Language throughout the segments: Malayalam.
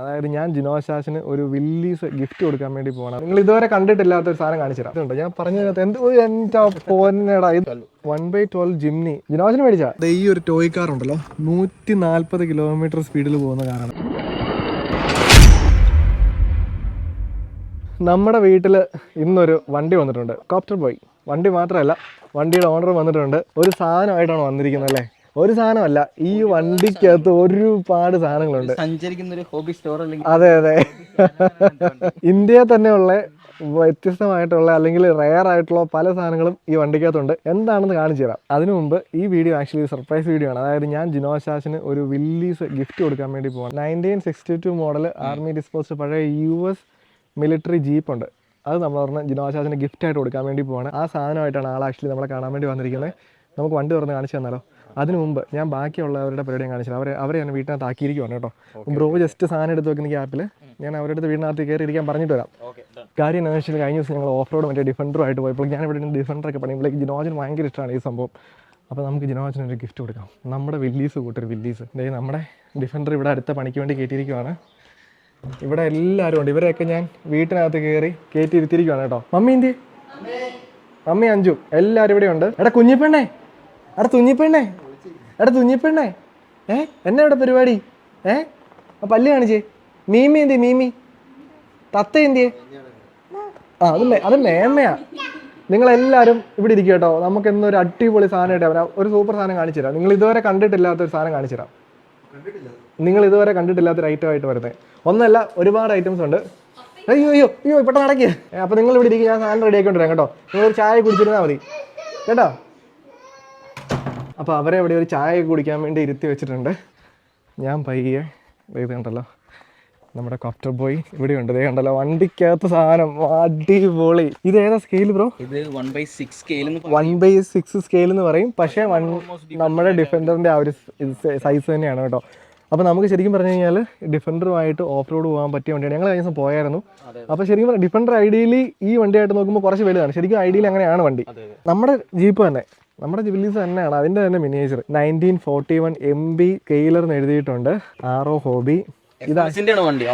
അതായത് ഞാൻ ജിനോശാസിന് ഒരു വില്ലീസ് ഗിഫ്റ്റ് കൊടുക്കാൻ വേണ്ടി പോകണം നിങ്ങൾ ഇതുവരെ കണ്ടിട്ടില്ലാത്ത ഒരു സാധനം കാണിച്ചു തരാം. ഞാൻ പറഞ്ഞതിനകത്ത് എന്ത് എന്റെ എന്റെ ഇത്? വൺ ബൈ ട്വൽവ് ജിംനി ജിനോശിന് മേടിച്ചാ? ഈ ഒരു ടോയ് കാർ ഉണ്ടല്ലോ. നൂറ്റി നാൽപ്പത് കിലോമീറ്റർ സ്പീഡിൽ പോകുന്ന കാറാണ് നമ്മുടെ വീട്ടിൽ ഇന്നൊരു വണ്ടി വന്നിട്ടുണ്ട്. കോപ്റ്റർ ബോയ് വണ്ടി മാത്രമല്ല വണ്ടിയുടെ ഓണർ വന്നിട്ടുണ്ട്. ഒരു സാധനമായിട്ടാണ് വന്നിരിക്കുന്നത് അല്ലേ? ഒരു സാധനമല്ല ഈ വണ്ടിക്കകത്ത് ഒരുപാട് സാധനങ്ങളുണ്ട്. സഞ്ചരിക്കുന്ന ഒരു ഹോബി സ്റ്റോർ അതെ അതെ. ഇന്ത്യയിൽ തന്നെയുള്ള വ്യത്യസ്തമായിട്ടുള്ള അല്ലെങ്കിൽ റെയർ ആയിട്ടുള്ള പല സാധനങ്ങളും ഈ വണ്ടിക്കകത്തുണ്ട്. എന്താണെന്ന് കാണിച്ചു തരാം. അതിനു മുമ്പ് ഈ വീഡിയോ ആക്ച്വലി സർപ്രൈസ് വീഡിയോ ആണ്. അതായത് ഞാൻ ജിനോശാസിന് ഒരു വില്ലീസ് ഗിഫ്റ്റ് കൊടുക്കാൻ വേണ്ടി പോവാണ്. Nineteen sixty two model army disposed പഴയ യു എസ് മിലിറ്ററി ജീപ്പ് ഉണ്ട്. അത് നമ്മൾ പറഞ്ഞ ജിനോശാസിന് ഗിഫ്റ്റ് ആയിട്ട് കൊടുക്കാൻ വേണ്ടി പോവാണ്. ആ സാധനമായിട്ടാണ് ആൾ ആക്ച്വലി നമ്മളെ കാണാൻ വേണ്ടി വന്നിരിക്കുന്നത്. നമുക്ക് വണ്ടി തുറന്ന് കാണിച്ചു തന്നാലോ? അതിനു മുമ്പ് ഞാൻ ബാക്കിയുള്ളവരുടെ പരിപാടി ഞാൻ കാണിച്ചത് അവരെ അവരെ ഞാൻ വീട്ടിനകത്ത് ആക്കിയിരിക്കുവാണ് കേട്ടോ. ബ്രോ ജസ്റ്റ് സാധനം എടുത്ത് വെക്കുന്ന ക്യാപ്പിൽ ഞാൻ അവരുടെ അടുത്ത് വീടിനകത്ത് കയറി ഇരിക്കാൻ പറഞ്ഞിട്ട് വരാം. കാര്യം എന്താണെന്ന് വെച്ചാൽ കഴിഞ്ഞ ദിവസം ഞങ്ങൾ ഓഫ് റോഡ് മറ്റേ ഡിഫൻഡറുമായിട്ട് പോയപ്പോൾ ഞാൻ ഇവിടെ ഡിഫൻഡറൊക്കെ പണിയുമ്പോഴേക്ക് ജിനോജന് ഭയങ്കര ഇഷ്ടമാണ് ഈ സംഭവം. അപ്പോൾ നമുക്ക് ജിനോജന് ഒരു ഗിഫ്റ്റ് കൊടുക്കാം. നമ്മുടെ വില്ലീസ് കൂട്ടൊരു വില്ലീസ്. അതായത് നമ്മുടെ ഡിഫൻഡർ ഇവിടെ അടുത്ത പണിക്ക് വേണ്ടി കയറ്റിയിരിക്കുവാണ് ഇവിടെ എല്ലാവരും ഉണ്ട്. ഇവരെയൊക്കെ ഞാൻ വീട്ടിനകത്ത് കയറി കയറ്റി ഇരുത്തിയിരിക്കുവാണ് കേട്ടോ. മമ്മി എന്തി മമ്മി അഞ്ചു. എല്ലാവരും ഇവിടെ ഉണ്ട്. എടാ കുഞ്ഞിപ്പെണ്ണേ. എടാ തുഞ്ഞിപ്പെണ്ണേ എടാ തുഞ്ഞിപ്പെണ്ണേ ഏ? എന്നാ ഇവിടെ പരിപാടി? ഏ? ആ പല്ല് കാണിച്ചേ. മീമി എന്തി മീമി? തത്ത എന്തിയേ? ആ അത് അത് മേമയാ നിങ്ങളെല്ലാവരും ഇവിടെ ഇരിക്കും കേട്ടോ. നമുക്ക് എന്നൊരു അടിപൊളി സാധനമായിട്ട് വരാം ഒരു സൂപ്പർ സാധനം കാണിച്ചു തരാം. നിങ്ങൾ ഇതുവരെ കണ്ടിട്ടില്ലാത്ത ഒരു സാധനം കാണിച്ചു തരാം. നിങ്ങൾ ഇതുവരെ കണ്ടിട്ടില്ലാത്തൊരു ഐറ്റം ആയിട്ട് വരുന്നത് ഒന്നല്ല ഒരുപാട് ഐറ്റംസ് ഉണ്ട്. അയ്യോ അയ്യോ അയ്യോ പെട്ടെന്ന് നടക്കിയ അപ്പോൾ നിങ്ങൾ ഇവിടെ ഇരിക്കും. ഞാൻ സാധനം റെഡി ആക്കി കൊണ്ടുവരാം കേട്ടോ. നിങ്ങൾ ചായ കുടിച്ചിരുന്നാൽ മതി. കേട്ടോ? അപ്പോൾ അവരെ അവിടെ ഒരു ചായ കുടിക്കാൻ വേണ്ടി ഇരുത്തി വെച്ചിട്ടുണ്ട്. ഞാൻ പയ്യെ ഇത് കണ്ടല്ലോ. നമ്മുടെ കോപ്റ്റർ ബോയ് ഇവിടെ ഉണ്ട്. ഇതേ കണ്ടല്ലോ വണ്ടിക്കകത്ത് സാധനം. അടിപൊളി. ഇത് ഏതാ സ്കെയിൽ ബ്രോ ഇത് one by six scale one by six scale എന്ന് പറയും. പക്ഷേ വൺ നമ്മുടെ ഡിഫൻഡറിന്റെ ആ ഒരു സൈസ് തന്നെയാണ് കേട്ടോ. അപ്പോൾ നമുക്ക് ശരിക്കും പറഞ്ഞു കഴിഞ്ഞാൽ ഡിഫൻഡറുമായിട്ട് ഓഫ് റോഡ് പോകാൻ പറ്റിയ വണ്ടിയാണ്. ഞങ്ങൾ കഴിഞ്ഞ ദിവസം പോയായിരുന്നു. അപ്പോൾ ശരിക്കും പറഞ്ഞാൽ ഡിഫൻഡർ ഐഡിയലി ഈ വണ്ടിയായിട്ട് നോക്കുമ്പോൾ കുറച്ച് വലുതാണ്. ശരിക്കും ഐഡിയലി അങ്ങനെയാണ് വണ്ടി. നമ്മുടെ ജീപ്പ് തന്നെ. നമ്മുടെ ജിബിലീസ് തന്നെയാണ്. അതിന്റെ തന്നെ miniature nineteen forty one M B scalar എന്ന് എഴുതിയിട്ടുണ്ട്. ആറോ ഹോബി വണ്ടി.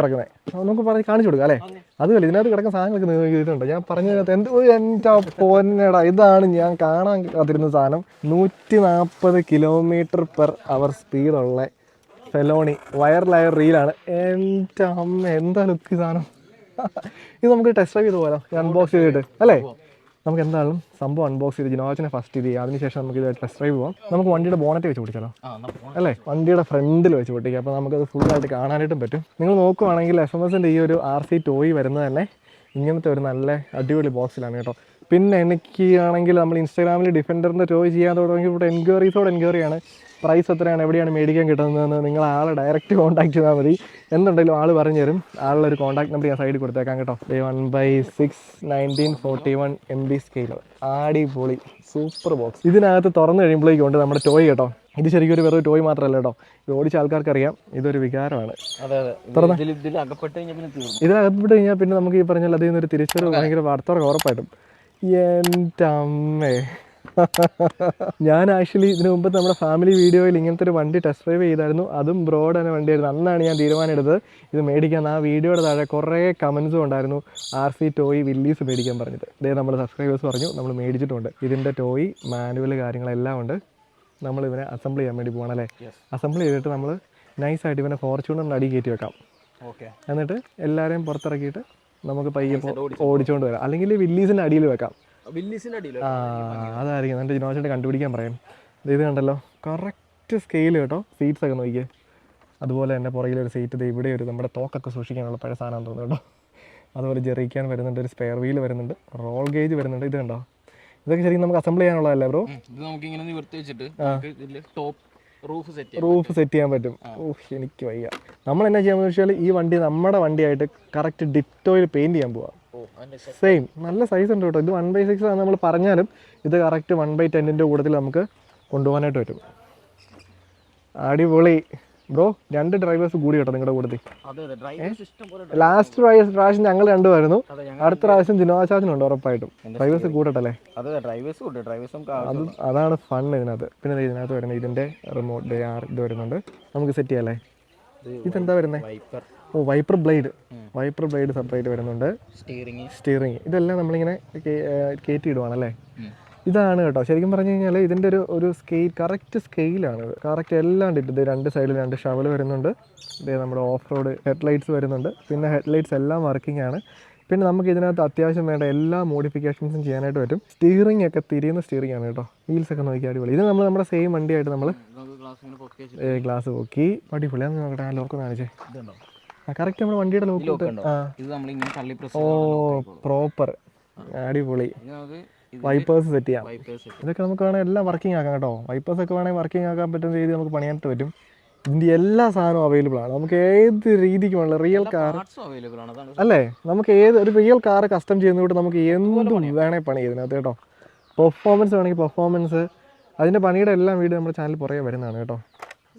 ഇറക്കുന്നത്. നമുക്ക് പറഞ്ഞ് കാണിച്ചു കൊടുക്കാം അല്ലേ? അതുമല്ല ഇതിനകത്ത് കിടക്കുന്ന സാധനങ്ങളൊക്കെ ചെയ്തിട്ടുണ്ട്. ഞാൻ പറഞ്ഞതിനകത്ത് എന്ത് എന്റെ പോന്നടാ. ഇതാണ് ഞാൻ കാണാൻ കാത്തിരുന്ന സാധനം. നൂറ്റി നാൽപ്പത് കിലോമീറ്റർ പെർ അവർ സ്പീഡുള്ള ഫെലോണി വയർ ലയർ റീലാണ് എന്റെ അമ്മ എന്താ ലുക്ക് സാധനം? ഇത് നമുക്ക് ടെസ്റ്റ് ഡ്രൈവ് ചെയ്ത് പോകാം അൺബോക്സ് ചെയ്തിട്ട്. അല്ലേ? നമുക്ക് എന്തായാലും സംഭവം അൺബോക്സ് ചെയ്ത് ജിനോജിനെ ഫസ്റ്റ് ഇത് ചെയ്യാം. അതിനുശേഷം നമുക്ക് ഇത് ടെസ്റ്റ് ഡ്രൈവ് പോകാം നമുക്ക് വണ്ടിയുടെ ബോണറ്റ് വെച്ച് പൊട്ടിച്ചാലോ? അല്ലേ? വണ്ടിയുടെ ഫ്രണ്ടിൽ വെച്ച് പൊട്ടിക്കുക അപ്പോൾ നമുക്കത് ഫുള്ളായിട്ട് കാണാനായിട്ടും പറ്റും. നിങ്ങൾ നോക്കുവാണെങ്കിൽ എഫ് എം എസിന്റെ ഈ ഒരു ആർ സി ടോയ് വരുന്നത് തന്നെ ഇങ്ങനത്തെ ഒരു നല്ല അടിപൊളി ബോക്സിലാണ് കേട്ടോ. പിന്നെ എനിക്ക് ആണെങ്കിൽ നമ്മൾ ഇൻസ്റ്റാഗ്രാമിൽ ഡിഫൻഡറിന്റെ ടോയ് ചെയ്യാൻ തുടങ്ങി ഇവിടെ എൻക്വയറീസോട് എൻക്വയറിയാണ് പ്രൈസ് എത്രയാണ്? എവിടെയാണ് മേടിക്കാൻ കിട്ടുന്നതെന്ന് നിങ്ങൾ ആളെ ഡയറക്റ്റ് കോൺടാക്ട് ചെയ്താൽ മതി. എന്തുണ്ടെങ്കിലും ആൾ പറഞ്ഞു തരും ആളുടെ ഒരു കോൺടാക്ട് നമ്പർ ഞാൻ സൈഡിൽ കൊടുത്തേക്കാം കേട്ടോ. One by six nineteen forty one M B scale ആടിപൊളി super box ഇതിനകത്ത് തുറന്നു കഴിയുമ്പോഴേക്കും ഉണ്ട് നമ്മുടെ ടോയ് കേട്ടോ. ഇത് ശരിക്കും ഒരു വെറും ടോയ് മാത്രമല്ല കേട്ടോ. ഇത് ഓടിച്ച ആൾക്കാർക്ക് അറിയാം ഇതൊരു വികാരമാണ്. ഇതിൽ അകപ്പെട്ട് കഴിഞ്ഞാൽ പിന്നെ തീർന്നു. ഇതിനകത്ത് കഴിഞ്ഞാൽ പിന്നെ നമുക്ക് ഈ പറഞ്ഞാൽ അതിൽ നിന്നൊരു തിരിച്ചറിവ് ഭയങ്കര വാർത്തവർക്ക് ഉറപ്പായിട്ടും. എന്റെ അമ്മേ ഞാൻ ആക്ച്വലി ഇതിനു മുമ്പ് നമ്മുടെ ഫാമിലി വീഡിയോയിൽ ഇങ്ങനത്തെ ഒരു വണ്ടി ടെസ്റ്റ് ഡ്രൈവ് ചെയ്തായിരുന്നു. അതും ബ്രോഡ് തന്നെ വണ്ടിയായിരുന്നു. അന്നാണ് ഞാൻ തീരുമാനം എടുത്തത് ഇത് മേടിക്കാൻ ആ വീഡിയോയുടെ താഴെ കുറേ കമൻസും ഉണ്ടായിരുന്നു. ആർ സി ടോയ് വില്ലീസ് മേടിക്കാൻ പറഞ്ഞത് ഇതേ നമ്മൾ സബ്സ്ക്രൈബേഴ്സ് പറഞ്ഞു നമ്മൾ മേടിച്ചിട്ടുണ്ട്. ഇതിന്റെ ടോയ് മാനുവൽ കാര്യങ്ങളെല്ലാം ഉണ്ട്. നമ്മൾ ഇവനെ അസംബിൾ ചെയ്യാൻ വേണ്ടി പോകണം അല്ലേ? അസംബിൾ ചെയ്തിട്ട് നമ്മൾ നൈസായിട്ട് ഇവനെ ഫോർച്യൂണറിന്റെ അടി കയറ്റി വെക്കാം. ഓക്കെ. എന്നിട്ട് എല്ലാവരെയും പുറത്തിറക്കിയിട്ട് നമുക്ക് പയ്യെ ഓടിച്ചോണ്ട് ഓടിച്ചുകൊണ്ട് വരാം. അല്ലെങ്കിൽ വില്ലീസിന്റെ അടിയിൽ വെക്കാം. വില്ലീസിന്റെ അടിയിൽ ആ അതായിരിക്കും. എന്റെ ജിനോസിന്റെ കണ്ടുപിടിക്കാൻ പറയാം. ഇത് കണ്ടല്ലോ. കറക്റ്റ് സ്കെയിൽ കേട്ടോ. സീറ്റ്സ് ഒക്കെ നോക്കിയേ അതുപോലെ തന്നെ പുറകിലൊരു സീറ്റ് ദേ ഇവിടെ ഒരു നമ്മുടെ തോക്കൊക്കെ സൂക്ഷിക്കാനുള്ള പഴയ സാധനം തോന്നുന്നു കേട്ടോ. അതുപോലെ ജെറിക്കാൻ വരുന്നുണ്ട് ഒരു സ്പെയർ വീൽ വരുന്നുണ്ട് റോൾ ഗേജ് വരുന്നുണ്ട്. ഇത് കണ്ടോ? ഇതൊക്കെ ശരിക്കും നമുക്ക് അസംബിൾ ചെയ്യാനുള്ളതല്ലേ ബ്രോ ഇത് നമുക്ക് ഇങ്ങനെ നിവർത്തി വെച്ചിട്ട് top roof set roof set ചെയ്യാൻ പറ്റും. ഓഹ് എനിക്ക് വയ്യ. നമ്മൾ എന്നാ ചെയ്യാന്ന് വെച്ചാൽ ഈ വണ്ടി നമ്മുടെ വണ്ടിയായിട്ട് കറക്റ്റ് ഡിറ്റോയിൽ പെയിന്റ് ചെയ്യാൻ പോവാ. സെയിം നല്ല സൈസ് ഉണ്ട് കേട്ടോ. ഇത് വൺ ബൈ സിക്സ് ആണ് നമ്മൾ പറഞ്ഞാലും ഇത് കറക്റ്റ് വൺ ബൈ ടെന്നിന്റെ കൂട്ടത്തിൽ നമുക്ക് കൊണ്ടുപോകാനായിട്ട് പറ്റും. അടിപൊളി. ബ്രോ രണ്ട് ഡ്രൈവേഴ്സ് കൂടി കേട്ടോ നിങ്ങളുടെ കൂട്ടത്തിൽ. ലാസ്റ്റ് പ്രാവശ്യം ഞങ്ങൾ രണ്ടുമായിരുന്നു. ഞങ്ങൾ അടുത്ത പ്രാവശ്യം ജിനോചാച്ചനുണ്ട് ഉറപ്പായിട്ടും. ഡ്രൈവേഴ്സ് കൂട്ടട്ടല്ലേ അതാണ് ഫൺ ഇതിനകത്ത്. പിന്നെ ഇതിനകത്ത് വരുന്നത് ഇതിന്റെ റിമോട്ട് ഇത് വരുന്നുണ്ട്. നമുക്ക് സെറ്റ് ചെയ്യാല്ലേ ഇതെന്താ വരുന്നത് ഓ wiper blade wiper blade separate വരുന്നുണ്ട്. സ്റ്റിയറിംഗ് സ്റ്റിയറിങ് ഇതെല്ലാം നമ്മളിങ്ങനെ കയറ്റി ഇടുവാണല്ലേ ഇതാണ് കേട്ടോ. ശരിക്കും പറഞ്ഞു കഴിഞ്ഞാൽ ഇതിന്റെ ഒരു ഒരു സ്കെയിൽ കറക്റ്റ് സ്കെയിലാണ് കറക്റ്റ് എല്ലാം ഇട്ട് ഇത് രണ്ട് സൈഡിൽ രണ്ട് ഷവൽ വരുന്നുണ്ട്. ഇത് നമ്മുടെ ഓഫ് റോഡ് ഹെഡ്ലൈറ്റ്സ് വരുന്നുണ്ട്. പിന്നെ ഹെഡ്ലൈറ്റ്സ് എല്ലാം വർക്കിംഗ് ആണ്. പിന്നെ നമുക്ക് ഇതിനകത്ത് അത്യാവശ്യം വേണ്ട എല്ലാ മോഡിഫിക്കേഷൻസും ചെയ്യാനായിട്ട് പറ്റും. സ്റ്റിയറിംഗ് ഒക്കെ തിരിയുന്ന സ്റ്റിയറിംഗ് ആണ് കേട്ടോ. വീൽസ് ഒക്കെ നോക്കി അടിപൊളി. ഇത് നമ്മൾ നമ്മുടെ സെയിം വണ്ടിയായിട്ട് നമ്മൾ ഗ്ലാസ് പൊക്കി. വെച്ചിട്ട് നോക്കി അടിപൊളി. അത് നോക്കട്ടെ ആ ലോക്ക് കാണിച്ചേ. കറക്റ്റ് നമ്മുടെ വണ്ടിയുടെ ലോക്ക് ഓ പ്രോപ്പർ അടിപൊളി. വൈപ്പേഴ്സ് സെറ്റ് ചെയ്യാം. ഇതൊക്കെ നമുക്ക് വേണമെങ്കിൽ എല്ലാം വർക്കിംഗ് ആക്കാം കേട്ടോ. വൈപ്പേഴ്സ് ഒക്കെ വേണമെങ്കിൽ വർക്കിംഗ് ആക്കാൻ പറ്റുന്ന രീതി നമുക്ക് പണിയാനായിട്ട് പറ്റും. ഇതിന്റെ എല്ലാ സാധനവും അവൈലബിൾ ആണ്. നമുക്ക് ഏത് രീതിക്ക് വേണമെങ്കിൽ റിയൽ കാർ അല്ലേ? നമുക്ക് ഏത് ഒരു റിയൽ കാർ കസ്റ്റം ചെയ്യുന്നതുകൊണ്ട് നമുക്ക് എന്തും വേണേൽ പണി ഇതിനകത്ത് കേട്ടോ. പെർഫോമൻസ് വേണമെങ്കിൽ പെർഫോമൻസ് അതിന്റെ പണിയുടെ എല്ലാം വീഡിയോ നമ്മുടെ ചാനൽ പുറകെ വരുന്നതാണ് കേട്ടോ.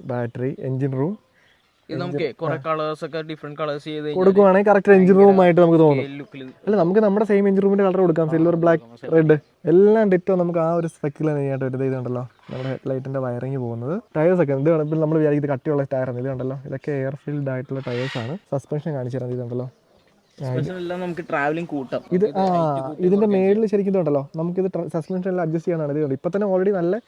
ബാറ്ററി എൻജിൻ റൂം ഇത് നമുക്ക് കുറെ കളേഴ്സ് ഒക്കെ ഡിഫറെന്റ് കളേഴ്സ് ചെയ്ത് കൊടുക്കുവാണെങ്കിൽ കറക്റ്റ് എഞ്ചിൻ റൂമായിട്ട് നമുക്ക് തോന്നും. അല്ല നമുക്ക് നമ്മുടെ സെയിം എഞ്ചിൻ റൂമിന്റെ കളർ കൊടുക്കാം. സിൽവർ ബ്ലാക്ക് റെഡ് എല്ലാം ഡിറ്റോ നമുക്ക് ആ ഒരു സ്പെക്കിൽ നെയ്യായിട്ട് ഒരു ഇത് കണ്ടല്ലോ നമ്മുടെ ഹെഡ്ലൈറ്റിന്റെ വയറിങ് പോകുന്നത്. ടയേഴ്സ് ഒക്കെ ഇത് ഇപ്പം നമ്മൾ വിചാരിക്കുന്നത് കട്ടിയുള്ള ടയറാണ് ഇത് കണ്ടല്ലോ. ഇതൊക്കെ എയർ ഫീൽഡ് ആയിട്ടുള്ള ടയേഴ്സ് ആണ്. സസ്പെൻഷൻ കാണിച്ചു തരുന്നത് ഇതുണ്ടല്ലോ നമുക്ക് ട്രാവലിംഗ് കൂട്ടാം. ഇത് ആ ഇതിന്റെ മേളിൽ ശരിക്കും ഇതുണ്ടല്ലോ. ഇത് സസ്പെൻഷൻ എല്ലാം അഡ്ജസ്റ്റ് ചെയ്യാനാണ് ഇത്. ഇപ്പൊ തന്നെ ഓൾറെഡി നല്ല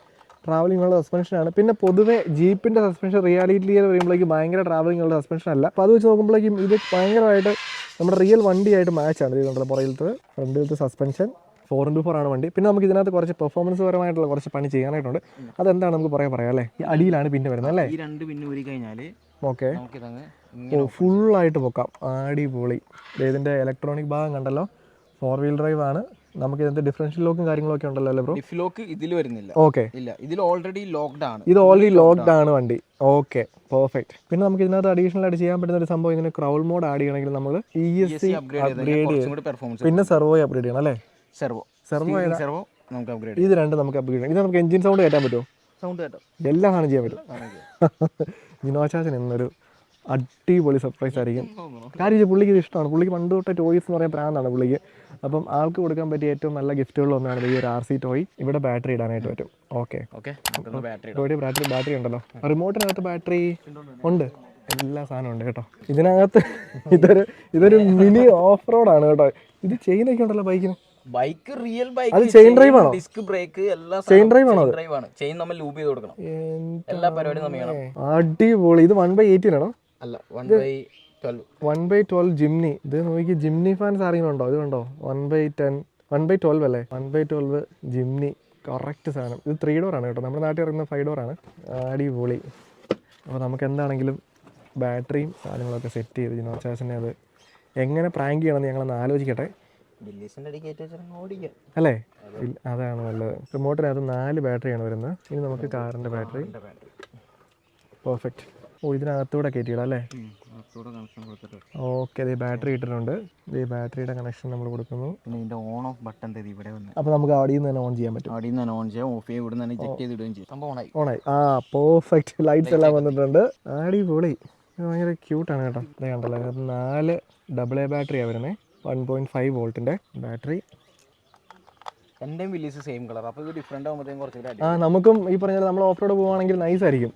ട്രാവലിംഗ് ഉള്ള സസ്പെൻഷൻ ആണ് പിന്നെ പൊതുവെ ജീപ്പിന്റെ സസ്പെൻഷൻ റിയാലിറ്റിയിൽ വരുമ്പോഴേക്കും ഭയങ്കര ട്രാവലിംഗ് ഉള്ള സസ്പെൻഷൻ അല്ല. അപ്പോൾ അത് വെച്ച് നോക്കുമ്പോഴേക്കും ഇത് ഭയങ്കരമായിട്ട് നമ്മുടെ റിയൽ വണ്ടിയായിട്ട് മാച്ച് ആണ്. ഇത് നമ്മുടെ പുറകിലത്തെ ഫ്രണ്ടിലത്തെ സസ്പെൻഷൻ ഫോർ ഇന്റു ഫോർ ആണ് വണ്ടി. പിന്നെ നമുക്ക് ഇതിനകത്ത് കുറച്ച് പെർഫോമൻസ് പരമായിട്ടുള്ള കുറച്ച് പണി ചെയ്യാനായിട്ടുണ്ട്. അതെന്താണ് നമുക്ക് പറയാൻ പറയാം അല്ലേ? ഈ അടിയിലാണ് പിന്നെ വരുന്നത് അല്ലേ? ഈ രണ്ട് പിന്നെ ഊരി കഴിഞ്ഞാൽ ഓക്കെ. ഫുള്ളായിട്ട് പൊക്കാം. അടിപൊളി. പൊളി ഇതിന്റെ ഇലക്ട്രോണിക് ഭാഗം കണ്ടല്ലോ. ഫോർ വീൽ ഡ്രൈവ് ആണ്. നമുക്ക് ഇതിന്റെ ഡിഫറൻഷ്യൽ ലോക്കും കാര്യങ്ങളൊക്കെ ഉണ്ടല്ലോ അല്ലേ ബ്രോ ഡിഫ്ലോക്ക് ഇതിൽ വരുന്നില്ല. ഓക്കെ ഇല്ല ഇതിൽ ഓൾറെഡി ലോക്ക്ഡ് ആണ്. ഇത് ഓൾറെഡി ലോക്ക്ഡ് ആണ്. വണ്ടി. ഓക്കെ പെർഫെക്റ്റ് പിന്നെ നമുക്ക് ഇതിനകത്ത് അഡീഷണൽ ആയിട്ട് ചെയ്യാൻ പറ്റുന്ന ഒരു സംഭവം ഇതിന് ക്രൗൾ മോഡ് ആഡ് ചെയ്യണമെങ്കിൽ നമ്മൾ E S C upgrade performance പിന്നെ സെർവോ അപ്ഗ്രേഡ് ചെയ്യണം അല്ലേ? സെർവോ സെർവോ സെർവോ നമുക്ക് അപ്ഗ്രേഡ് ഇത് രണ്ട് നമുക്ക് അപ്ഗ്രേഡ് ചെയ്യണം ഇത് നമുക്ക് എഞ്ചിൻ സൗണ്ട് കയറ്റാൻ പറ്റുമോ? സൗണ്ട് കേട്ടോ എല്ലാം ആണ് ചെയ്യാൻ പറ്റും. ജിനോചാച്ചൻ എന്നൊരു അടിപൊളി സർപ്രൈസ് ആയിരിക്കും. കാര്യം പുള്ളിക്ക് ഇത് ഇഷ്ടമാണ്. പുള്ളിക്ക് പണ്ട് തൊട്ടേ ടോയ്സ് എന്ന് പറയുന്ന ബ്രാൻഡാണ് പുള്ളിക്ക്. അപ്പം ആൾക്ക് കൊടുക്കാൻ പറ്റിയ ഏറ്റവും നല്ല ഗിഫ്റ്റുകളിൽ ഒന്നാണ് ഈ ഒരു ആർ സി ടോയ്. ഇവിടെ ബാറ്ററി ഇടാനായിട്ട് പറ്റും. Okay. Okay battery battery battery ഉണ്ടല്ലോ. റിമോട്ടിനകത്ത് ബാറ്ററി ഉണ്ട്. എല്ലാ സാധനവും ഉണ്ട് കേട്ടോ. ഇതിനകത്ത് ഇതൊരു ഇതൊരു മിനി ഓഫ് റോഡ് ആണ് കേട്ടോ. ഇത് ചെയിനൊക്കെ ഉണ്ടല്ലോ ബൈക്കിന്. ബൈക്ക് റിയൽ ബൈക്ക് അത് ചെയിൻ ഡ്രൈവ് ആണോ? ഡിസ്ക് ബ്രേക്ക് എല്ലാ ചെയിൻ ഡ്രൈവ് ആണോ ഡ്രൈവ് ആണ് ചെയിൻ നമ്മൾ ലൂബ് ചെയ്ത് കൊടുക്കണം. എല്ലാ പരിപാടിയും നമ്മൾ ചെയ്യണം. അടിപൊളി. ഇത് വൺ ബൈ എയ്റ്റീൻ ആണോ? അല്ല one by one by twelve Jimny ഇത് നോക്കി ജിംനി ഫാൻസ് അറിയുന്നുണ്ടോ? ഉണ്ടോ ഇത് കണ്ടോ? One by ten one by twelve അല്ലേ? One by twelve Jimny correct സാധനം. ഇത് ത്രീ ഡോർ ആണ് കേട്ടോ. നമ്മുടെ നാട്ടിൽ ഇറങ്ങുന്ന ഫൈവ് ഡോർ ആണ്. അടിപൊളി. അപ്പോൾ നമുക്ക് എന്താണെങ്കിലും ബാറ്ററിയും സാധനങ്ങളൊക്കെ സെറ്റ് ചെയ്ത് ജിനോച്ചാസിനെ അത് എങ്ങനെ പ്രാങ്ക് ചെയ്യണമെന്ന് ഞങ്ങളൊന്ന് ആലോചിക്കട്ടെ. അല്ലേ? അതാണ് നല്ലത്. റിമോട്ടിനകത്ത് നാല് ബാറ്ററിയാണ് വരുന്നത്. ഇനി നമുക്ക് കാറിന്റെ ബാറ്ററി പെർഫെക്റ്റ് ഓ ഇതിനകത്തൂടെ കയറ്റിയിടാം അല്ലേ? ഓക്കെ ഇത് ബാറ്ററി ഇട്ടിട്ടുണ്ട്. ഇത് ബാറ്ററിയുടെ കണക്ഷൻ നമ്മൾ കൊടുക്കുന്നു. പിന്നെ ഇതിന്റെ ഓൺ ഓഫ് ബട്ടൺ തരും ഇവിടെ വന്ന്. അപ്പോൾ നമുക്ക് അവിടെ നിന്ന് തന്നെ ഓൺ ചെയ്യാൻ പറ്റും. അവിടെ നിന്ന് ഓൺ ചെയ്യാം. ഓഫ് ചെയ്യാം. ഇവിടെ നിന്ന് ചെക്ക് ചെയ്ത് ഇടുകയും ചെയ്യും. സംഭവം ഓണായി. ഓണായി. ആ പെർഫെക്റ്റ് ലൈറ്റ്സ് എല്ലാം വന്നിട്ടുണ്ട്. അടിപൊളി. പൊളി ഭയങ്കര ക്യൂട്ടാണ് കേട്ടോ. ഇത് കണ്ടല്ലോ നാല് ഡബിൾ എ ബാറ്ററിയാണ് വരുന്നത് വൺ പോയിന്റ് ഫൈവ് വോൾട്ടിന്റെ ബാറ്ററി എന്റെയും ബില്ലീസ് സെയിം കളർ അപ്പോൾ ഇത് ഡിഫറെന്റ് ആകുമ്പോഴത്തേക്കും കുറച്ചുകൂടി ആ നമുക്കും ഈ പറഞ്ഞാൽ നമ്മൾ ഓഫ് റോഡ് പോവുകയാണെങ്കിൽ നൈസ് ആയിരിക്കും.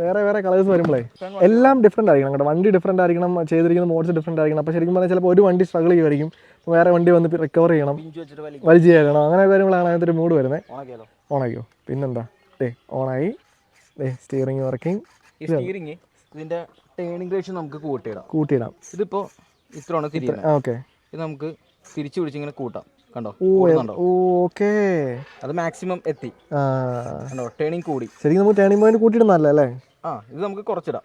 വേറെ വേറെ കളേഴ്സ് വരുമ്പോഴേ എല്ലാം ഡിഫറെന്റ് ആയിരിക്കണം കേട്ടോ. വണ്ടി ഡിഫറെന്റ് ആയിരിക്കണം ചെയ്തിരിക്കുന്ന മോഡ്സ് ഡിഫറെന്റ് ആയിരിക്കണം. അപ്പോൾ ശരിക്കും പറഞ്ഞാൽ ചിലപ്പോൾ ഒരു വണ്ടി സ്ട്രഗിൾ ചെയ്യുമായിരിക്കും വേറെ വണ്ടി വന്ന് റിക്കവർ ചെയ്യണം. വലിച്ചു ചെയ്യണം അങ്ങനെ വരുമ്പോഴാണ് അതിനകത്ത് ഒരു മൂഡ് വരുന്നത് ഓണാക്കിയോ പിന്നെന്താ? ഡേ ഓണായി. ഡേ സ്റ്റിയറിംഗ് വർക്കിംഗ് ഈ സ്റ്റീറിങ് ഇതിന്റെ ടേണിംഗ് റേഷ്യോ നമുക്ക് കൂട്ടിയിടാം. കൂട്ടിയിടാം. ഇതിപ്പോ ഇത്ര ഓക്കെ. ഇത് നമുക്ക് തിരിച്ചു പിടിച്ചിങ്ങനെ കൂട്ടാം. കണ്ടോ? ഓക്കെ. അത് മാക്സിമം എത്തി. കണ്ടോ? ടേണിംഗ് കൂടി. ശരിക്കും നമുക്ക് ടേണിംഗ് പോയിന്റ് കൂട്ടിയിടുന്നല്ല അല്ലേ ആ ഇത് നമുക്ക് കുറച്ചിടാം.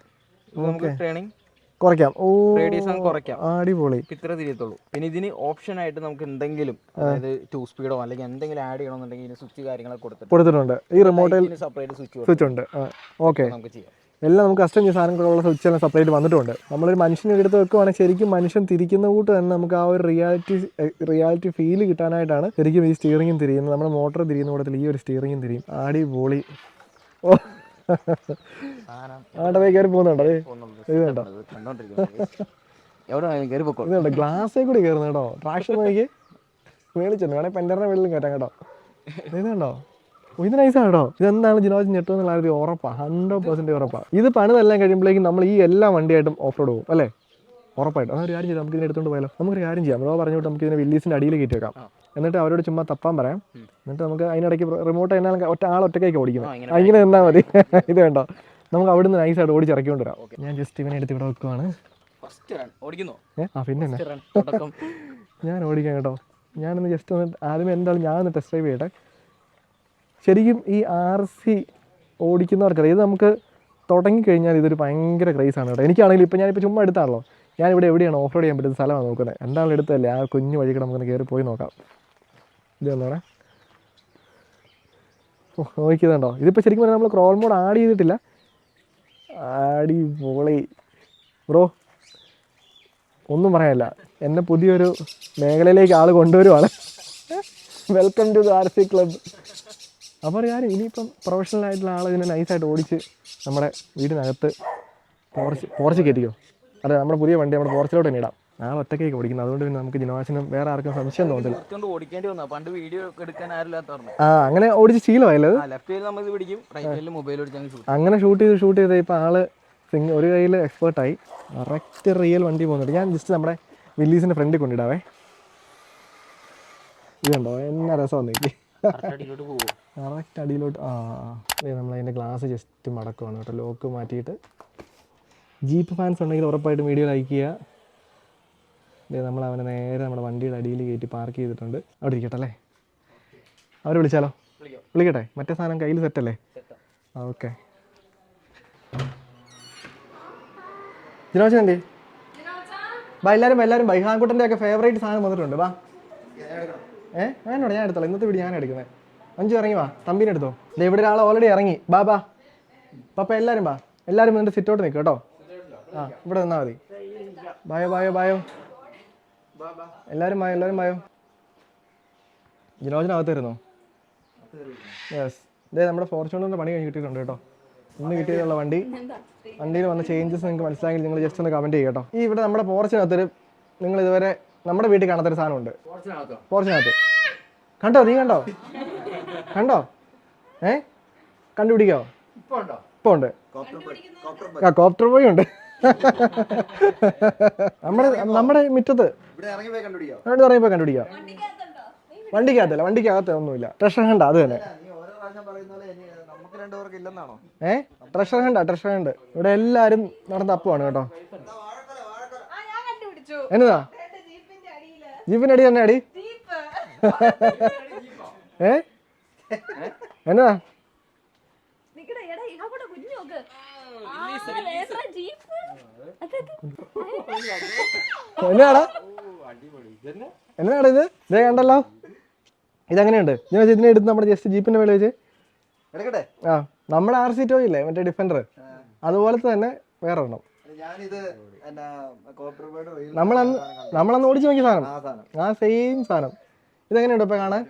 നമുക്ക് ടേണിംഗ് കുറയ്ക്കാം. ഓ റേഡിയസ് കുറയ്ക്കാം. അടിപൊളി. ഇത്ര തിരിയത്തുള്ളൂ. പിന്നെ ഇതിന് ഓപ്ഷൻ ആയിട്ട് നമുക്ക് എന്തെങ്കിലും അതായത് ടു സ്പീഡോ അല്ലെങ്കിൽ എന്തെങ്കിലും ആഡ് ചെയ്യണമെന്നുണ്ടെങ്കിൽ ഇതിന് സ്വിച്ച് കാര്യങ്ങളൊക്കെ കൊടുത്തിട്ട് കൊടുത്തിട്ടുണ്ട്. ഈ റിമോട്ടിൽ സെപ്പറേറ്റ് സ്വിച്ച് സ്വിച്ച് ഉണ്ട്. ഓക്കെ. നമുക്ക് ചെയ്യാം. എല്ലാം നമുക്ക് കസ്റ്റം ചെയ്യുന്ന സാധനങ്ങളുള്ള സ്വിച്ച് എല്ലാം സെപ്പറേറ്റ് വന്നിട്ടുണ്ട്. നമ്മളൊരു മനുഷ്യനെ എടുത്ത് വെക്കുവാണെങ്കിൽ ശരിക്കും മനുഷ്യൻ തിരിക്കുന്ന കൂട്ട് തന്നെ നമുക്ക് ആ ഒരു റിയാലിറ്റി റിയാലിറ്റി ഫീൽ കിട്ടാനായിട്ടാണ് ശരിക്കും ഈ സ്റ്റിയറിംഗും തിരിയുന്നത്. നമ്മുടെ മോട്ടർ തിരിയുന്ന കൂട്ടത്തിൽ ഈ ഒരു സ്റ്റിയറിംഗും തിരിയും. അടിപൊളി ഓ. സാധനം ആണ്ടവേ കയറി പോകുന്നുണ്ടോ? ഗ്ലാസ്സേ കൂടി കയറുന്നു കേട്ടോ. ട്രാക്ഷൻ നോക്കി മേളിച്ചു വേണേൽ പെൻഡറിനെ വെള്ളം കയറ്റാം കേട്ടോ. ഇതുണ്ടോ ഓ, ഇത് നൈസാണോ ഇതെന്താണ് ജിനോജ് ഞെട്ടോ എന്നുള്ള ഒരു ഉറപ്പാണ് ഹൺഡ്രഡ് പെർസെന്റ് ഉറപ്പാണ് ഇത് പണിതെല്ലാം കഴിയുമ്പോഴേക്കും നമ്മൾ ഈ എല്ലാ വണ്ടിയായിട്ടും ഓഫ് റോഡ് പോകും അല്ലേ? ഉറപ്പായിട്ടും. അതൊരു കാര്യം ചെയ്യാം നമുക്ക് ഇതിനെ എടുത്തുകൊണ്ട് പോയാലോ. നമുക്കൊരു കാര്യം ചെയ്യാം. ബ്രോ പറഞ്ഞിട്ട് നമുക്ക് ഇതിനെ വില്ലീസിന്റെ അടിയിൽ കയറ്റി വെക്കാം. എന്നിട്ട് അവരോട് ചുമ്മാ തപ്പാൻ പറയാം. എന്നിട്ട് നമുക്ക് അതിനിടയ്ക്ക് റിമോട്ട് എന്നാൽ ഒറ്റ ആൾ ഒറ്റയ്ക്ക് ഓടിക്കുന്നത്. അങ്ങനെ നിന്നാൽ മതി. ഇത് വേണ്ടോ. നമുക്ക് അവിടുന്ന് നൈസായിട്ട് ഓടിച്ചിറക്കിക്കൊണ്ട് വരാം. ഞാൻ ജസ്റ്റ് ഇവനെ എടുത്ത് ഇവിടെ വെക്കുവാണ്. ആ പിന്നെ ഞാൻ ഓടിക്കാം കേട്ടോ. ഞാനൊന്ന് ജസ്റ്റ് ഒന്ന് ആദ്യമേ എന്താണ് ഞാനൊന്ന് ടെസ്റ്റ് ഡ്രൈവ് ചെയ്യട്ടെ. ശരിക്കും ഈ ആർ സി ഓടിക്കുന്നവർക്കറിയാം. ഇത് നമുക്ക് തുടങ്ങിക്കഴിഞ്ഞാൽ ഇതൊരു ഭയങ്കര ആണ് കേട്ടോ. എനിക്കാണെങ്കിൽ ഇപ്പോൾ ഞാനിപ്പോൾ ചുമ്മാ എടുത്താണല്ലോ. ഞാനിവിടെ എവിടെയാണ് ഓഫ് റോഡ് ചെയ്യാൻ പറ്റുന്ന സ്ഥലമാണ് നോക്കുന്നത് എന്താണെങ്കിലും എടുത്തല്ലേ ആ കുഞ്ഞു വഴിക്ക് നമുക്ക് കയറി പോയി നോക്കാം. ഇത് ഓ നോക്കിയതുണ്ടോ? ഇതിപ്പോൾ ശരിക്കും പറഞ്ഞാൽ നമ്മൾ ക്രോൾ മോഡ് ആഡ് ചെയ്തിട്ടില്ല. ആടി പോളി ബ്രോ ഒന്നും പറയാനില്ല. എന്നെ പുതിയൊരു മേഖലയിലേക്ക് ആൾ കൊണ്ടുവരുവാണ്. Welcome to the R C club അപ്പോൾ ഒരു കാര്യം ഇനിയിപ്പം പ്രൊഫഷണൽ ആയിട്ടുള്ള ആൾ ഇതിനെ നൈസായിട്ട് ഓടിച്ച് നമ്മുടെ വീടിനകത്ത് പോർച്ച് പോർച്ച് കയറ്റിക്കോ. അതെ നമ്മുടെ പുതിയ വണ്ടി നമ്മുടെ പോർച്ചിലോട്ട് തന്നെ ഇടാം. ആ ഒറ്റക്കേക്ക് ഓടിക്കുന്നത്. അതുകൊണ്ട് പിന്നെ നമുക്ക് ജിനവാശനം വേറെ ആർക്കും സംശയം തോന്നില്ല. പണ്ട് വീഡിയോ എടുക്കാൻ ആ അങ്ങനെ ഓടിച്ച് ശീലമായില്ലത് അങ്ങനെ ഷൂട്ട് ചെയ്ത് ഷൂട്ട് ചെയ്ത് ഇപ്പം ആൾ സിംഗ് ഒരു കയ്യിൽ എക്സ്പേർട്ടായി കറക്റ്റ് റിയൽ വണ്ടി പോകുന്നുണ്ട്. ഞാൻ ജസ്റ്റ് നമ്മുടെ വില്ലീസിന്റെ ഫ്രണ്ടിൽ കൊണ്ടിടാവേ ഇതുണ്ടോ? എന്നാ രസം വന്നേക്ക് കറക്റ്റ് അടിയിലോട്ട് ആ നമ്മൾ അതിന്റെ ഗ്ലാസ് ജസ്റ്റ് മടക്കുവാണ് കേട്ടോ. ലോക്ക് മാറ്റിയിട്ട്. ജീപ്പ് ഫാൻസ് ഉണ്ടെങ്കിൽ ഉറപ്പായിട്ടും വീഡിയോ ലൈക്ക് ചെയ്യുക. ദേ നമ്മൾ അവനെ നേരെ നമ്മുടെ വണ്ടിയുടെ അടിയിൽ കയറ്റി പാർക്ക് ചെയ്തിട്ടുണ്ട്. അവിടെ ഇരിക്കട്ടെ അല്ലേ? അവരെ വിളിച്ചാലോ? വിളിക്കാം. വിളിക്കട്ടെ? മറ്റേ സാധനം കയ്യിൽ സെറ്റല്ലേ ഓക്കെ ജിനോച്ചൻ എന്തി ബാ എല്ലാവരും എല്ലാവരും ബൈഹാൻകുട്ടന്റെ ഒക്കെ ഫേവറേറ്റ് സാധനം വന്നിട്ടുണ്ട്. ബാ ഏ? ഞാനോ ഞാൻ എടുത്തോളാം. ഇന്നത്തെ വീട് ഞാൻ എടുക്കുന്നത് അഞ്ചു ഇറങ്ങി വാ. തമ്പിനെ എടുത്തോ. ദേ ഇവിടെ ഒരാൾ ഓൾറെഡി ഇറങ്ങി. ബാ ബാ. പപ്പ എല്ലാവരും ബാ എല്ലാവരും നിന്റെ സിറ്റോട്ട് നിൽക്കും കേട്ടോ. ആ ഇവിടെ നിന്നാൽ മതി. ബായോ ബായോ ബായോ. എല്ലാവരും ബായോ എല്ലാവരും ബായോ ജിനോജനകത്ത് വരുന്നോ യെസ് ഇതേ നമ്മുടെ ഫോർച്യൂണറിന്റെ പണി കഴിഞ്ഞ് കിട്ടിയിട്ടുണ്ട് കേട്ടോ. ഇന്ന് കിട്ടിയതുള്ള വണ്ടി. വണ്ടിയിൽ വന്ന ചേഞ്ചസ് നിങ്ങൾക്ക് മനസ്സിലാക്കി നിങ്ങൾ ജസ്റ്റ് ഒന്ന് കമന്റ് ചെയ്യുക കേട്ടോ. ഈ ഇവിടെ നമ്മുടെ പോർച്ചിനകത്തൊരു നിങ്ങൾ ഇതുവരെ നമ്മുടെ വീട്ടിൽ കാണാത്തൊരു സാധനമുണ്ട്. പോർച്ചിനകത്ത്. കണ്ടോ നീ കണ്ടോ? കണ്ടോ? ഏ? കണ്ടുപിടിക്കോ ഇപ്പൊ ഉണ്ട് ആ കോപ്റ്റർ പോയി ഉണ്ട്. നമ്മുടെ നമ്മുടെ മുറ്റത്ത്. ഇവിടെ ഇറങ്ങി പോയി കണ്ടുപിടിക്കാം അവിടെ പറയുമ്പോൾ കണ്ടുപിടിക്കാം വണ്ടിക്കകത്തല്ല വണ്ടിക്കകത്ത് ഒന്നുമില്ല. ട്രഷർ ഹണ്ട അത് തന്നെ. ഏ ട്രഷർ ഹണ്ട ട്രഷർ ഹണ്ട് ഇവിടെ എല്ലാരും നടന്ന അപ്പുവാണ് കേട്ടോ. ആ, ഞാൻ കണ്ടുപിടിച്ചു. എന്നതാ? ജീപ്പിന്റെ അടിയിൽ. ജീപ്പിന്റെ അടി തന്നെ അടി? ജീപ്പ്. ഏ? എന്നതാ നിക്കടെ, എടാ, ഇങ്ങോട്ട് കുഞ്ഞ് നോക്ക്. ആ, ലേസറാ ജീപ്പ്. അതൊക്കെ. എന്നാടാ? എന്നാടാ ഇത്? ഇതേ കണ്ടല്ലോ. ഇതെങ്ങനെയുണ്ട്. ഞാൻ ഇതിനെ എടുത്ത് നമ്മുടെ ജസ്റ്റ് ജീപ്പിന്റെ മേളിൽ വെച്ച്. ആ നമ്മുടെ ആർ സി ടോ ഇല്ലേ മറ്റേ ഡിഫൻഡർ അതുപോലത്തെ തന്നെ വേറെ ഒന്നും ഞാനിത് എന്നാ കോപ്പർ ബേർഡ് റീൽ നമ്മളന്ന് നമ്മളന്ന് ഓടിച്ചു നോക്കിയ സാധനം. ആ സെയിം സാധനം. ഇതെങ്ങനെയുണ്ട് ഇപ്പൊ കാണാൻ?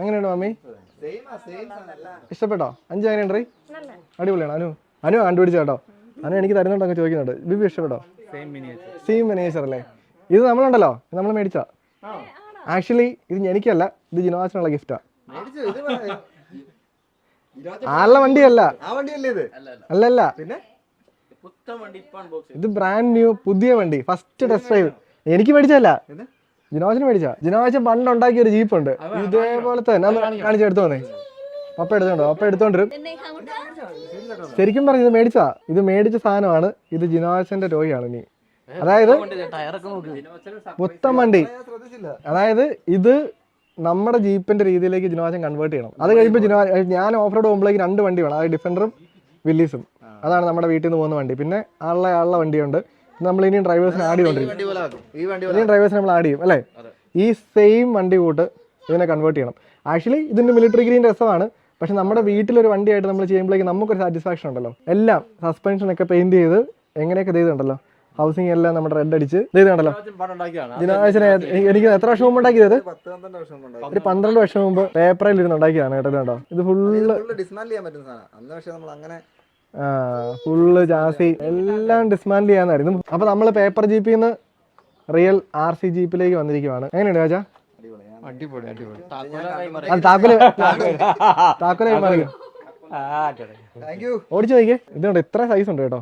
എങ്ങനെയുണ്ട് മമ്മി സാധനം. അല്ല ഇഷ്ടപ്പെട്ടോ? അഞ്ച് എങ്ങനെയുണ്ട് അടിപൊളിയാണ്. അനു അനു കണ്ടുപിടിച്ച കേട്ടോ? അനു എനിക്ക് തരുന്നുണ്ടോ ചോദിക്കുന്നുണ്ട്. ബിബി ഇഷ്ടപ്പെട്ടോ? സെയിം മിനിയേച്ചർ അല്ലേ? ഇത് നമ്മളുണ്ടല്ലോ? നമ്മൾ മേടിച്ച ആക്ച്വലി ഇത് എനിക്കല്ല ഇത് ജിനോവാസിനുള്ള ഗിഫ്റ്റാ ആളുടെ വണ്ടിയല്ല. ആ വണ്ടിയല്ലേ ഇത്? അല്ലല്ല. ഇത് ബ്രാൻഡ് ന്യൂ പുതിയ വണ്ടി. ഫസ്റ്റ് ടെസ്റ്റ് ഡ്രൈവ് എനിക്ക് മേടിച്ചല്ല പിന്നെ? മേടിച്ചാ? ജിനോവാസൻ പണ്ട് ഉണ്ടാക്കിയ ഒരു ജീപ്പ് ഉണ്ട് ഇതേപോലെ തന്നെ. കാണിച്ചു എടുത്തു വന്നേ പപ്പ എടുത്തോണ്ടോ പപ്പ എടുത്തോണ്ടിരും അങ്ങോട്ട് ശരിക്കും പറഞ്ഞു ഇത് മേടിച്ചാ? ഇത് മേടിച്ച സാധനമാണ്. ഇത് ജിനോജന്റെ രോഗിയാണ് നീ അതായത് മൊത്തം വണ്ടി അതായത് ഇത് നമ്മുടെ ജീപ്പിന്റെ രീതിയിലേക്ക് ജിനോജൻ കൺവേർട്ട് ചെയ്യണം. അത് കഴിയുമ്പോൾ ജിനോ ഞാൻ ഓഫ് റോഡ് പോകുമ്പോഴേക്ക് രണ്ട് വണ്ടി വേണം അതായത് ഡിഫൻഡറും വില്ലീസും. അതാണ് നമ്മുടെ വീട്ടിൽ നിന്ന് പോകുന്ന വണ്ടി. പിന്നെ ആളുടെ ആളുടെ വണ്ടിയുണ്ട്. നമ്മൾ ഇനിയും ഡ്രൈവേഴ്സിന് ആഡ് പോലെ ഇനിയും ഡ്രൈവേഴ്സിന് നമ്മൾ ആഡ് ചെയ്യും അല്ലേ? ഈ സെയിം വണ്ടി കൂട്ട് ഇതിനെ കൺവേർട്ട് ചെയ്യണം. ആക്ച്വലി ഇതിന്റെ മിലിറ്ററി ഗ്രീൻ രസമാണ്. പക്ഷെ നമ്മുടെ വീട്ടിലൊരു വണ്ടിയായിട്ട് നമ്മൾ ചെയ്യുമ്പോഴേക്ക് നമുക്കൊരു സാറ്റിസ്ഫാക്ഷൻ ഉണ്ടല്ലോ. എല്ലാം സസ്പെൻഷനൊക്കെ പെയിന്റ് ചെയ്ത് എങ്ങനെയൊക്കെ ചെയ്തിട്ടുണ്ടല്ലോ? ഹൗസിംഗ് എല്ലാം നമ്മുടെ റെഡ് അടിച്ച് ചെയ്തിട്ടുണ്ടല്ലോ? ദിനാശന എനിക്ക് എത്ര വർഷം മുമ്പ് ഉണ്ടാക്കിയത് ഒരു പന്ത്രണ്ട് വർഷം മുമ്പ് പേപ്പറിൽ ഇരുന്ന് ഉണ്ടാക്കിയതാണ് കേട്ടോ ഇത് കണ്ടോ? ഇത് ഫുള്ള് ഫുള്ള് ഡിസ്മാൻഡ് ചെയ്യാൻ പറ്റുന്ന സാധനം. അന്ന് പക്ഷേ നമ്മൾ അങ്ങനെ ഫുള്ള് ജാസി എല്ലാം ഡിസ്മാൻഡ് ചെയ്യാന്നായിരുന്നു അപ്പൊ നമ്മൾ പേപ്പർ ജീപ്പിൽ നിന്ന് റിയൽ ആർ സി ജീപ്പിലേക്ക് വന്നിരിക്കുവാണ്. എങ്ങനെയുണ്ട് രാജാ? അടിപൊളി അടിപൊളി. താക്കോൽ ഓടിച്ചു നോക്കിയേ. ഇതുണ്ട് ഇത്ര സൈസ് ഉണ്ട് കേട്ടോ.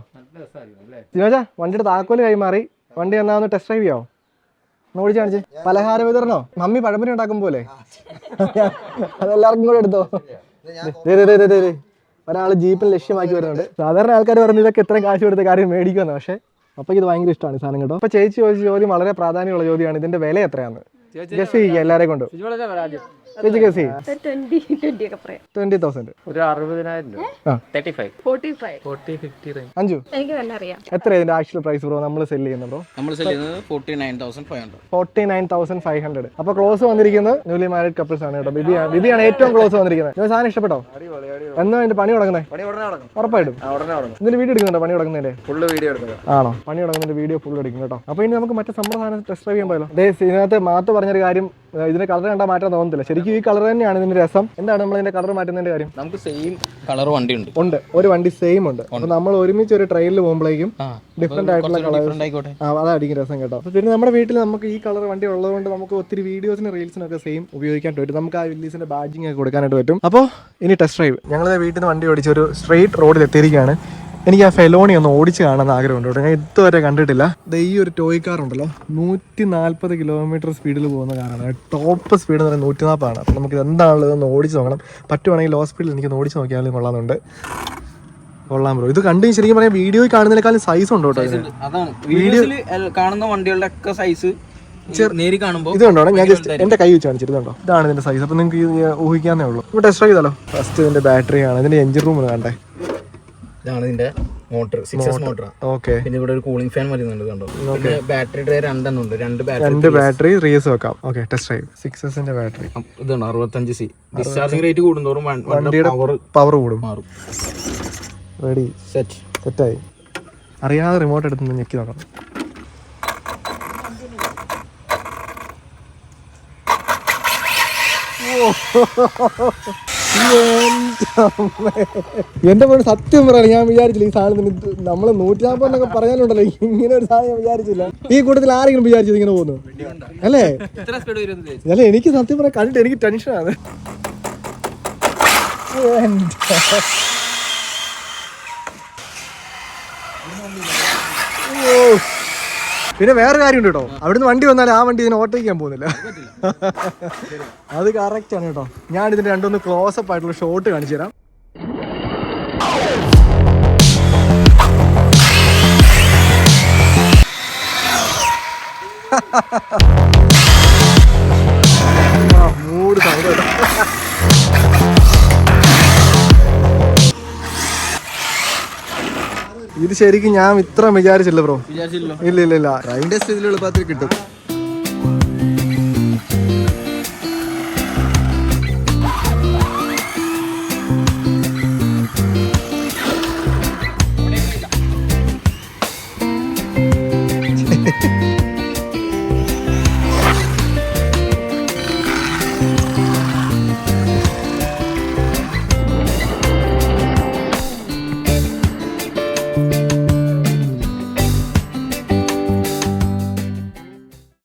ജിനോജ വണ്ടിയുടെ താക്കോൽ കൈമാറി വണ്ടി എന്നാ ഒന്ന് ടെസ്റ്റ് ഡ്രൈവ് ചെയ്യാവോ? ഒന്ന് ഓടിച്ച് കാണിച്ചേ. പലഹാര വിതരണോ? മമ്മി പഴംപൊരി ഉണ്ടാക്കും പോലെ. അതെല്ലാവർക്കും കൂടെ എടുത്തോ. ഒരാൾ ജീപ്പിൽ ലക്ഷ്യമാക്കി വരുന്നുണ്ട്. സാധാരണ ആൾക്കാർ പറയുന്നത് ഇതൊക്കെ ഇത്രയും കാശ് കൊടുത്ത കാര്യം മേടിക്കുമെന്ന്. പക്ഷേ അപ്പൊ ഇത് ഭയങ്കര ഇഷ്ടമാണ് സാധനം കേട്ടോ. അപ്പൊ ചേച്ചി ചോദിച്ച ചോദ്യം വളരെ പ്രാധാന്യമുള്ള ചോദ്യമാണ്. ഇതിന്റെ വില എത്രയാണ് ജസ്റ്റ് എല്ലാരെയും കൊണ്ട്. ചേച്ചി ട്വന്റി തൗസൻഡ് ഒരു അറുപതിനായിരം അഞ്ചു. എനിക്ക് തന്നെ അറിയാം. എത്ര ഇതിന്റെ ആക്ച്വൽ പ്രൈസ് ബ്രോ നമ്മൾ സെൽ ചെയ്യുന്നത് ബ്രോ നമ്മൾ സെൽ ചെയ്യുന്നത് forty nine thousand five hundred forty nine thousand five hundred അപ്പൊ ക്ലോസ് വന്നിരിക്കുന്നത് ന്യൂലി മാരീഡ് കപ്പിൾസ് ആണ് കേട്ടോ. ബിബിയാണ് ബിബിയാണ് ഏറ്റവും ക്ലോസ് വന്നിരിക്കുന്നത്. സാധനം ഇഷ്ടപ്പെട്ടോ? എന്നാ അതിന്റെ പണി തുടങ്ങുന്നത് ഉറപ്പായിട്ടും. ഇതിന്റെ വീഡിയോ എടുക്കുന്നുണ്ടോ? പണി തുടങ്ങുന്നതിന്റെ ഫുള്ള് വീഡിയോ ആണോ? പണി തുടങ്ങുന്നതിന്റെ വീഡിയോ ഫുൾ എടുക്കും കേട്ടോ. അപ്പൊ ഇനി നമുക്ക് മറ്റേ സമ്മർ സാധനം ടെസ്റ്റ് ഡ്രൈവ് ചെയ്യാൻ പോയല്ലോ. ദേ ഇതിനകത്ത് മാത്ത് പറഞ്ഞൊരു കാര്യം ഇതിന്റെ കളർ കണ്ടാൽ മാറ്റാൻ തോന്നുന്നില്ല ശരിക്കും ഈ കളർ തന്നെയാണ് ഇതിന്റെ രസം. എന്താണ് നമ്മൾ ഇതിന്റെ കളർ മാറ്റുന്നതിന്റെ കാര്യം? നമുക്ക് സെയിം കളർ വണ്ടി ഉണ്ട്. ഉണ്ട് ഒരു വണ്ടി സെയിം ഉണ്ട്. അപ്പൊ നമ്മൾ ഒരുമിച്ച് ഒരു ട്രെയിനിൽ പോകുമ്പോഴേക്കും ഡിഫറെന്റ് ആയിട്ടുള്ള കളർ അതായിരിക്കും രസം കേട്ടോ. പിന്നെ നമ്മുടെ വീട്ടിൽ നമുക്ക് ഈ കളർ വണ്ടി ഉള്ളതുകൊണ്ട് നമുക്ക് ഒത്തിരി വീഡിയോസിന് റീൽസിനും ഒക്കെ സെയിം ഉപയോഗിക്കാൻ പറ്റും. നമുക്ക് ആ വില്ലീസിന്റെ ബാഡ്ജിങ് ഒക്കെ കൊടുക്കാനായിട്ട് പറ്റും. അപ്പോൾ ഇനി ടെസ്റ്റ് ഡ്രൈവ് ഞങ്ങളുടെ വീട്ടിൽ നിന്ന് വണ്ടി ഓടിച്ച് ഒരു സ്ട്രെയിറ്റ് റോഡിൽ എത്തിയിരിക്കുകയാണ്. എനിക്ക് ആ ഫെലോണി ഒന്ന് ഓടിച്ച് കാണാൻ ആഗ്രഹമുണ്ട് കേട്ടോ. ഞാൻ ഇതുവരെ കണ്ടിട്ടില്ല. ഈ ഒരു ടോയ് കാർ ഉണ്ടല്ലോ. നൂറ്റി നാൽപ്പത് കിലോമീറ്റർ സ്പീഡിൽ പോകുന്ന കാറാണ് ടോപ്പ് സ്പീഡ് എന്ന് പറയുന്നത് നൂറ്റി നാൽപ്പതാണ് അപ്പോൾ നമുക്ക് ഇത് എന്താണുള്ളത് ഒന്ന് ഓടിച്ച് നോക്കണം. പറ്റുവാണെങ്കിൽ ലോ സ്പീഡിൽ എനിക്ക് ഓടിച്ച് നോക്കിയാലും കൊള്ളാമെന്നുണ്ട് കൊള്ളാം ബ്രോ ഇത് കണ്ടു ശരിക്കും പറയാം വീഡിയോയിൽ കാണുന്നതിനേക്കാളും സൈസ് ഉണ്ടോ വീഡിയോസിൽ കാണുന്ന വണ്ടികളുടെ ഒക്കെ സൈസ് നേരി കാണുമ്പോൾ ഇത് കണ്ടോ? ഞാൻ ജസ്റ്റ് എന്റെ കൈ വെച്ച് കാണിച്ചിരുന്നുണ്ടോ ഇതാണ് ഇതിന്റെ സൈസ് അപ്പൊ നിങ്ങൾക്ക് ഊഹിക്കാന്നേ ഉള്ളൂ. ഇപ്പൊ ടെസ്റ്റ് ചെയ്താലോ? ഫസ്റ്റ് ഇതിന്റെ ബാറ്ററി ആണ്. ഇതിന്റെ എഞ്ചിൻ റൂം കണ്ടേ. ഇതാണ് ഇതിന്റെ motor six S motor. Okay. പിന്നെ ഇവിടെ ഒരു കൂളിംഗ് ഫാൻ വരുന്നുണ്ട് കണ്ടോ? പിന്നെ ബാറ്ററി ഡ്രൈ രണ്ടെണ്ണം ഉണ്ട് രണ്ട് ബാറ്ററി രണ്ട് ബാറ്ററി റീസ് വെക്കാം. ഓക്കെ ടെസ്റ്റ് ഡ്രൈവ് സിക്സ് എസിന്റെ ബാറ്ററി ഇതാണ് അറുപത്തഞ്ച് സി ഡിസ്ചാർജിംഗ് റേറ്റ് കൂടുന്തോറും വണ്ടിയുടെ പവർ പവർ കൂടും. മാറും. റെഡി സെറ്റ് സെറ്റായി അറിയാതെ റിമോട്ട് എടുത്ത് ഞെക്കി നോക്കാം എന്റെ പോലെ സത്യം പറയാം ഞാൻ വിചാരിച്ചില്ല ഈ സാധനത്തിന് നമ്മൾ നമ്മൾ നൂറ്റി നാൽപ്പത് എന്നൊക്കെ പറയാനുണ്ടല്ലോ. ഇങ്ങനെ ഒരു സാധനം വിചാരിച്ചില്ല. ഈ കൂട്ടത്തിൽ ആരെങ്കിലും വിചാരിച്ചത് ഇങ്ങനെ പോകുന്നു? അല്ലേ? അല്ല എനിക്ക് സത്യം പറയാൻ കണ്ടിട്ട് എനിക്ക് ടെൻഷനാണ് പിന്നെ വേറെ കാര്യമുണ്ട് കേട്ടോ. അവിടുന്ന് വണ്ടി വന്നാൽ ആ വണ്ടി ഇതിനെ ചെയ്യാൻ പോകുന്നില്ല. അത് കറക്റ്റ് ആണ് കേട്ടോ. ഞാൻ ഇതിന്റെ രണ്ടൊന്ന് ക്ലോസപ്പ് ആയിട്ടുള്ള ഷോട്ട് കാണിച്ചു തരാം. മൂട് ഇത് ശരിക്കും ഞാൻ ഇത്ര വിചാരിച്ചില്ല ബ്രോ. ഇല്ല ഇല്ല ഇല്ല അതിന്റെ സ്ഥിതി എളുപ്പത്തിൽ കിട്ടും.